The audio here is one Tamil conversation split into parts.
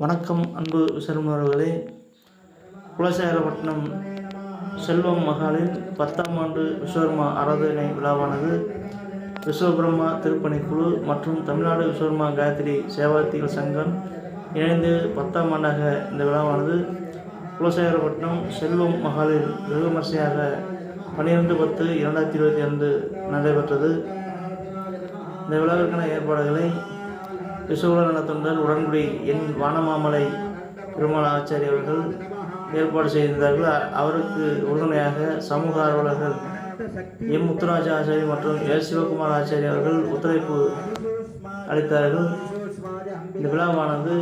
வணக்கம் அன்பு செல்வர்களே குலசேகரப்பட்டினம் செல்வம் மகாலின் பத்தாம் ஆண்டு விஸ்வகர்மா ஆராதனை விழாவானது. விஸ்வபிரம்மா திருப்பணிக்குழு மற்றும் தமிழ்நாடு விஸ்வகர்மா காயத்ரி சேவார்த்திகள் சங்கம் இணைந்து பத்தாம் ஆண்டாக இந்த விழாவானது. குலசேகரப்பட்டினம் செல்வம் மகாலில் வெகு விமர்சையாக பன்னிரெண்டு பத்து இரண்டாயிரத்தி இருபத்தி ஐந்து நடைபெற்றது. இந்த விழாவிற்கான ஏற்பாடுகளை விசுவல நலத்தொண்டர் உடன்படி என் வானமாமலை பெருமாள் ஆச்சாரி அவர்கள் ஏற்பாடு செய்திருந்தார்கள். அவருக்கு உறுதுணையாக சமூக ஆர்வலர்கள் எம் முத்துராஜா ஆச்சாரி மற்றும் எஸ் சிவகுமார் ஆச்சாரி அவர்கள் ஒத்துழைப்பு அளித்தார்கள். இந்த விழாவானது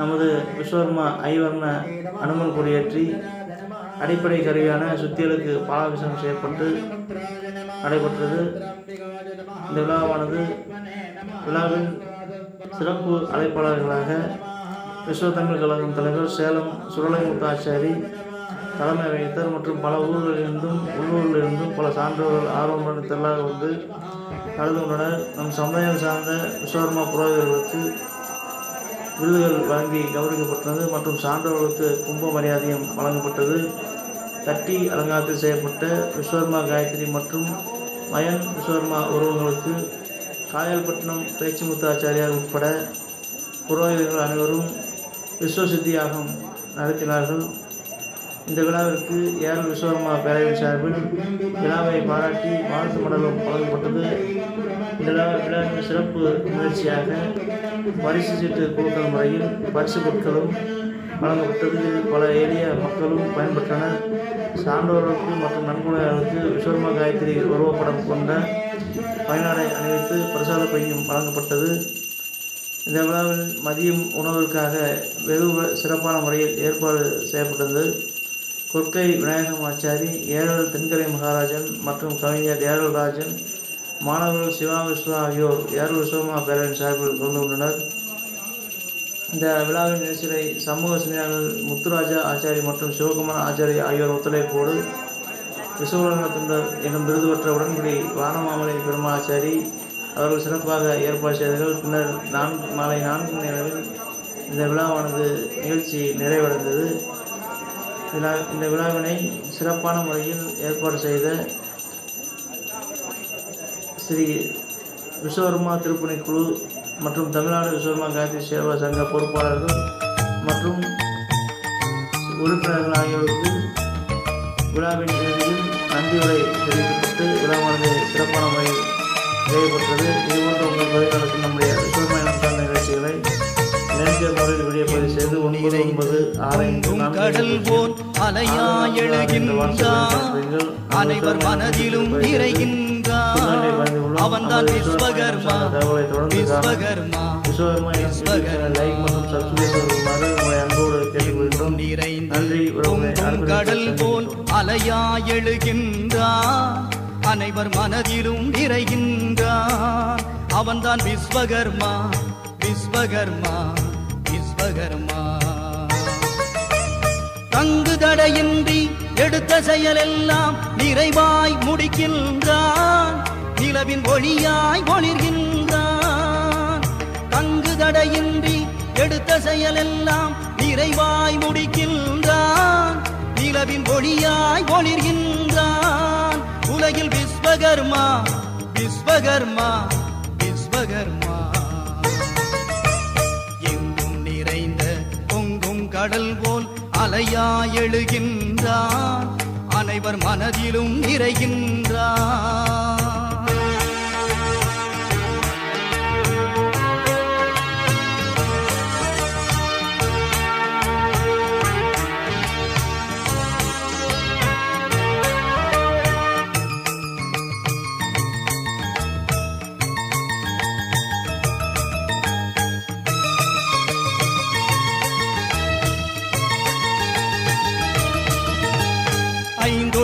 நமது விஸ்வர்மா ஐவர்ண அனுமன் கொடியேற்றி அடிப்படை கருவியான சுத்தியலுக்கு பாலாபிஷேகம் செய்யப்பட்டு நடைபெற்றது. இந்த விழாவானது விழாவின் சிறப்பு அழைப்பாளர்களாக விஸ்வ தமிழ் கழகம் தலைவர் சேலம் சுரலைமுத்தாச்சாரி தலைமை வைத்தர் மற்றும் பல ஊர்களிலிருந்தும் உள்ளூரிலிருந்தும் பல சான்றோர்கள் ஆர்வமுடன் தெல்லாக வந்து கலந்துகொண்டனர் நம் சமுதாயம் சார்ந்த விஸ்வகர்மா புரோகிதர்களுக்கு விருதுகள் வழங்கி கௌரவிக்கப்பட்டது மற்றும் சான்றோர்களுக்கு கும்ப மரியாதையும் வழங்கப்பட்டது. தட்டி அலங்காரத்தில் செய்யப்பட்ட விஸ்வகர்மா காயத்ரி மற்றும் மயன் விஸ்வகர்மா உருவங்களுக்கு காயல்பட்டினம் பேச்சுமுத்து ஆச்சாரியார் உட்பட புரோகிதர்கள் அனைவரும் விஸ்வசித்தி யாகம் நடத்தினார்கள். இந்த விழாவிற்கு ஏழு விஸ்வகர்மா பேரவையின் சார்பில் விழாவை பாராட்டி வாழ்த்து மடலும் வழங்கப்பட்டது. இந்த விழா விழாவின் சிறப்பு நிகழ்ச்சியாக பரிசு சீட்டு கொடுக்கல் முறையில் பரிசு பொருட்களும் வழங்கப்பட்டது. பல எளிய மக்களும் பயன்பெற்றனர். சான்றோர்களுக்கு மற்றும் நன்கொடையாளருக்கு விஸ்வர்மா காயத்ரி உருவப்படம் கொண்ட பயனாடை அணிவித்து பிரசாத பையும் வழங்கப்பட்டது. இந்த விழாவில் மதியம் உணவிற்காக வெகு சிறப்பான முறையில் ஏற்பாடு செய்யப்பட்டது. கொற்கை விநாயகம் ஆச்சாரி ஏரல் தென்கரை மகாராஜன் மற்றும் கவிஞர் ஏரல்ராஜன் மாணவர்கள் சிவா விஸ்வா ஆகியோர் ஏரல் விஸ்வமா பேரன் சார்பில் கலந்து கொண்டனர். இந்த விழாவின் நிகழ்ச்சிகளை சமூக சிந்தனையாளர் முத்துராஜா ஆச்சாரி மற்றும் சிவகுமார் ஆச்சாரி ஆகியோர் ஒத்துழைப்போடு விசுவலங்கத்துண்டர் எனும் விருது பெற்ற உடன்படி வானமாமலை பெருமாளாச்சாரி அவர்கள் சிறப்பாக ஏற்பாடு செய்தார்கள் பின்னர் நான்கு மாலை நான்கு மணி அளவில் இந்த விழாவானது நிகழ்ச்சி நிறைவடைந்தது. விழா இந்த விழாவினை சிறப்பான முறையில் ஏற்பாடு செய்த ஸ்ரீ விஸ்வகர்மா திருப்பணி குழு மற்றும் தமிழ்நாடு விஸ்வகர்மா காயத்ரி சேவா சங்க பொறுப்பாளர்கள் மற்றும் உறுப்பினர்கள் ஆகியோருக்கு விழாவின் இறுதியில் நன்றியுரை தெரிவிக்கப்பட்டு விழாவானது சிறப்பான முறையில் நிறைவேற்றது இதுபோன்ற உங்கள் பகுதியில் நடக்கும் நம்முடைய சார்ந்த நிகழ்ச்சிகளை நேரடியாக முறையில் வீடியோ பதிவு செய்து ஒன்பது ஒன்பது ஆறு கடல் போல் அலையா எழுகின்றான். அனைவர் மனதிலும் நிறைகின்றான். அவன்தான் விஸ்வகர்மா. விஸ்வகர்மா. விஸ்வகர்மா லைக் மற்றும் சப்ஸ்கிரைப் நிறைந்து கடல் போல் அலையா எழுகின்றான் அனைவர் மனதிலும் நிறைகின்றான் அவன்தான் விஸ்வகர்மா விஸ்வகர்மா விஸ்வகர்மா. தங்கு தடையின்றி எடுத்த செயலெல்லாம் நிறைவாய் முடிக்கின்றான் நிலவின் ஒளியாய் ஒளிர்கின்றான் தங்கு தடையின்றி எடுத்த செயலெல்லாம் நிறைவாய் முடிக்கின்றான். நிலவின் ஒளியாய் ஒளிர்கின்றான். உலகில் விஸ்வகர்மா விஸ்வகர்மா விஸ்வகர்மா. எங்கும் நிறைந்த பொங்கும் கடல் போல் அலையாய் எழுகின்றான். அனைவர் மனதிலும் நிறைகின்றான்.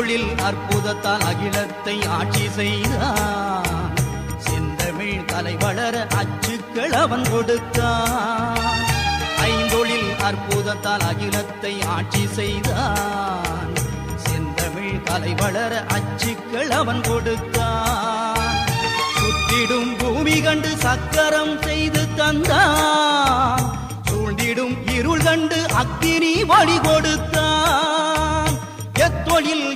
ஐந்தொழில் அற்புதத்தால் அகிலத்தை ஆட்சி செய்தான். செந்தமிழ் தலை வளர அச்சுக்கள் அவன் கொடுத்தான். ஐந்தொழில் அற்புதத்தால் அகிலத்தை ஆட்சி செய்தான். செந்தமிழ் கலை வளர அச்சுக்கள் அவன் கொடுத்தான். சுத்திடும் பூமி கண்டு சக்கரம் செய்து தந்தான். சூழ்ந்திடும் இருள் கண்டு அக்கினி வழி கொடுத்தான். எத்தொழில்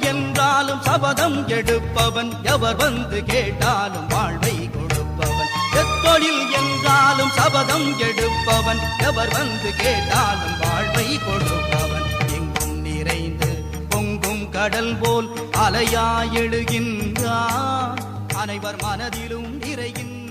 என்றாலும் சபதம் எடுப்பவன் எவர் வந்து கேட்டாலும் வாழ்வை கொடுப்பவன். எத்தொழில் என்றாலும் சபதம் எடுப்பவன் எவர் வந்து கேட்டாலும் வாழ்வை கொடுப்பவன். எங்கும் நிறைந்து பொங்கும் கடல் போல் அலையாயெழுகின்றான் அனைவர் மனதிலும் நிறைகின்றான்